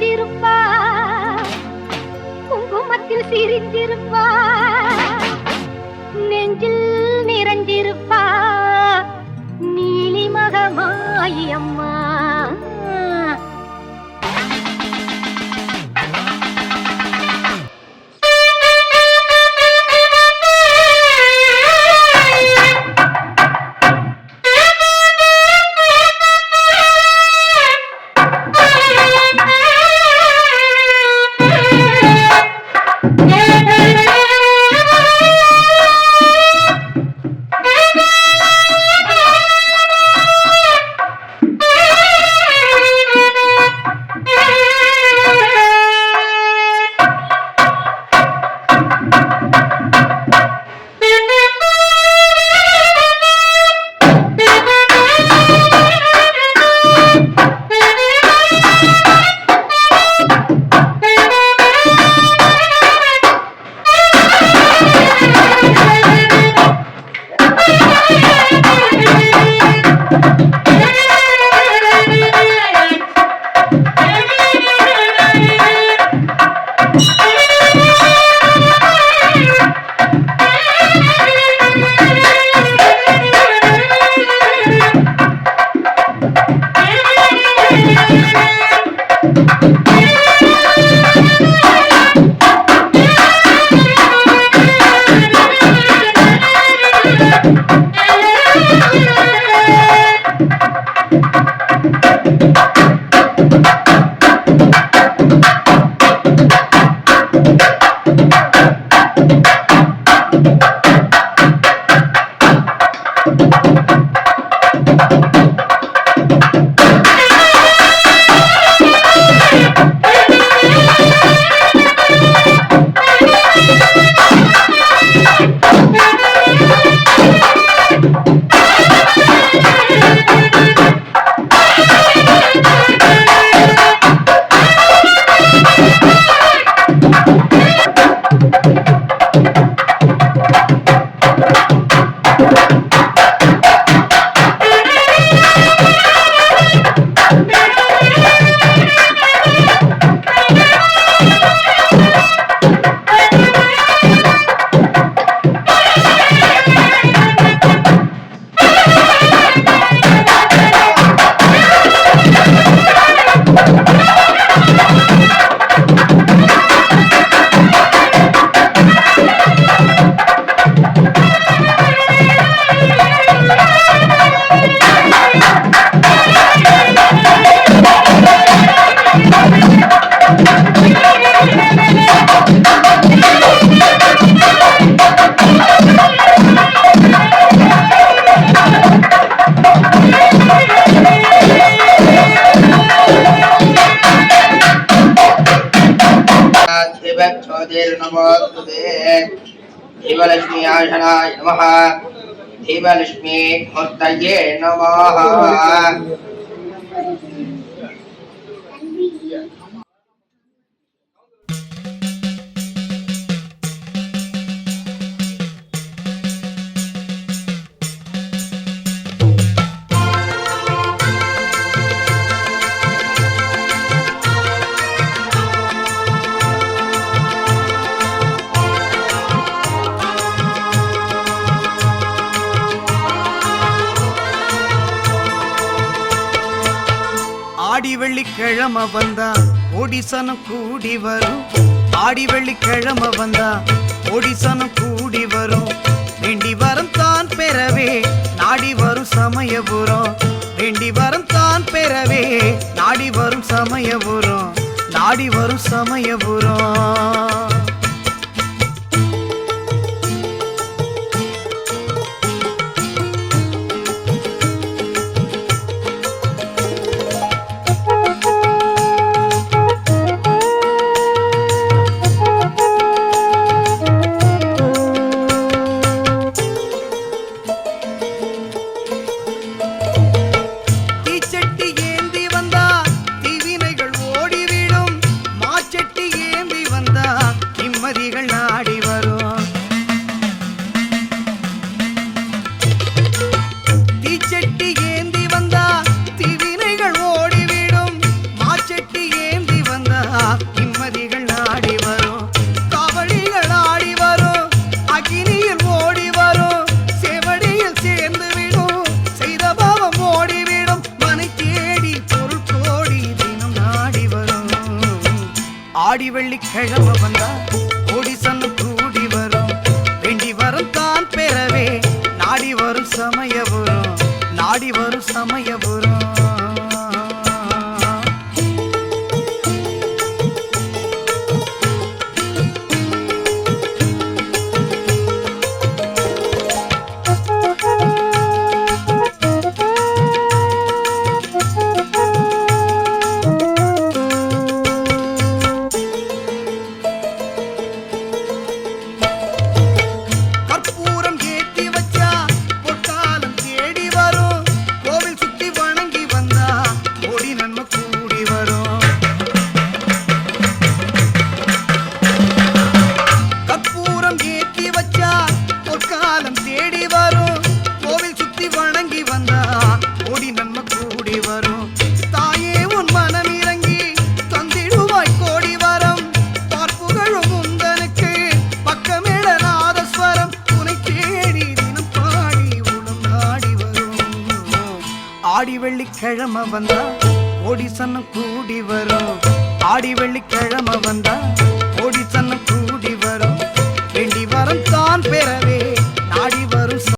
குளிச்சிருப்பா குங்குமத்தில் சிரிச்சிருப்பா আমি शिवलक्ष्मी आशनाय नमः। धीमलक्ष्मी मूर्तये नमः। ஆடி வந்தா ஒடிசனம் கூடி வரும். ஆடி வெள்ளிக்கிழமை வந்தா ஒடிசனம் கூடி வரும். வேண்டி வரம் தான் பெறவே நாடி வரும் சமயபுரம். வேண்டி வரம் தான் பெறவே நாடி வரும் சமயபுரம். நாடி வரும் சமயபுரம். ஆடி வெள்ளிக்கிழமை வந்து ஆடி வெள்ளிக்கிழமை வந்தா கோடிசன்னம் கூடி வரும். ஆடி வெள்ளிக்கிழமை வந்தா கோடிசன்னம் கூடி